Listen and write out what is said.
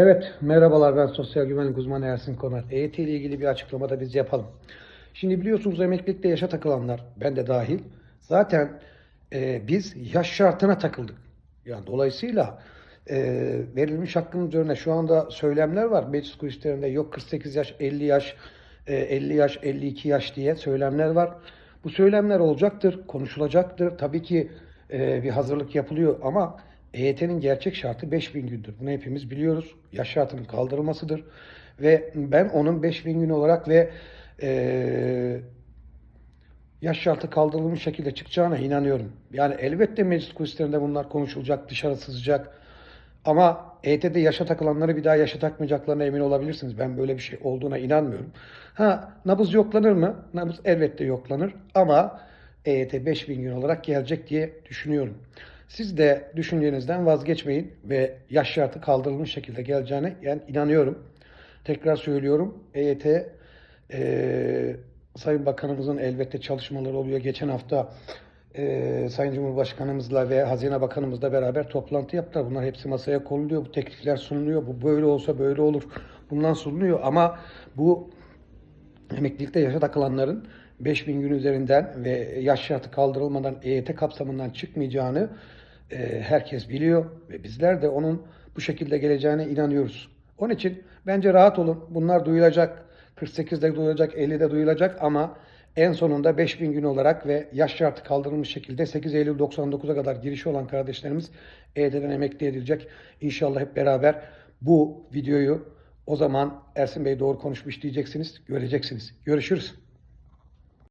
Evet, merhabalar ben sosyal güvenlik uzmanı Ersin Konar. EYT ile ilgili bir açıklama da biz yapalım. Şimdi biliyorsunuz emeklilikte yaşa takılanlar, ben de dahil, zaten e, biz yaş şartına takıldık. Yani dolayısıyla e, verilmiş hakkın üzerine şu anda söylemler var. Meclis kulislerinde yok 48 yaş, 50 yaş, e, 50 yaş, 52 yaş diye söylemler var. Bu söylemler olacaktır, konuşulacaktır. Tabii ki e, bir hazırlık yapılıyor ama EYT'nin gerçek şartı 5000 gündür. Bunu hepimiz biliyoruz. Yaş şartının kaldırılmasıdır. Ve ben onun 5000 gün olarak ve e, yaş şartı kaldırılmış şekilde çıkacağına inanıyorum. Yani elbette meclis kulislerinde bunlar konuşulacak, dışarı sızacak. Ama EYT'de yaşa takılanları bir daha yaşa takmayacaklarına emin olabilirsiniz. Ben böyle bir şey olduğuna inanmıyorum. Ha, nabız yoklanır mı? Nabız elbette yoklanır. Ama EYT 5000 gün olarak gelecek diye düşünüyorum. Siz de düşüncenizden vazgeçmeyin ve yaş şartı kaldırılmış şekilde geleceğine yani inanıyorum. Tekrar söylüyorum. EYT eee Sayın Bakanımızın elbette çalışmaları oluyor. Geçen hafta eee Sayın Cumhurbaşkanımızla ve Hazine Bakanımızla beraber toplantı yaptılar. Bunlar hepsi masaya konuluyor. Bu teklifler sunuluyor. Bu böyle olsa böyle olur. Bundan sunuluyor. Ama bu emeklilikte yaşa takılanların 5000 gün üzerinden ve yaş şartı kaldırılmadan EYT kapsamından çıkmayacağını e, herkes biliyor ve bizler de onun bu şekilde geleceğine inanıyoruz. Onun için bence rahat olun. Bunlar duyulacak. 48'de duyulacak, 50'de duyulacak ama en sonunda 5000 gün olarak ve yaş şartı kaldırılmış şekilde 8 Eylül 99'a kadar girişi olan kardeşlerimiz EYT'den emekli edilecek. İnşallah hep beraber bu videoyu o zaman Ersin Bey doğru konuşmuş diyeceksiniz, göreceksiniz. Görüşürüz.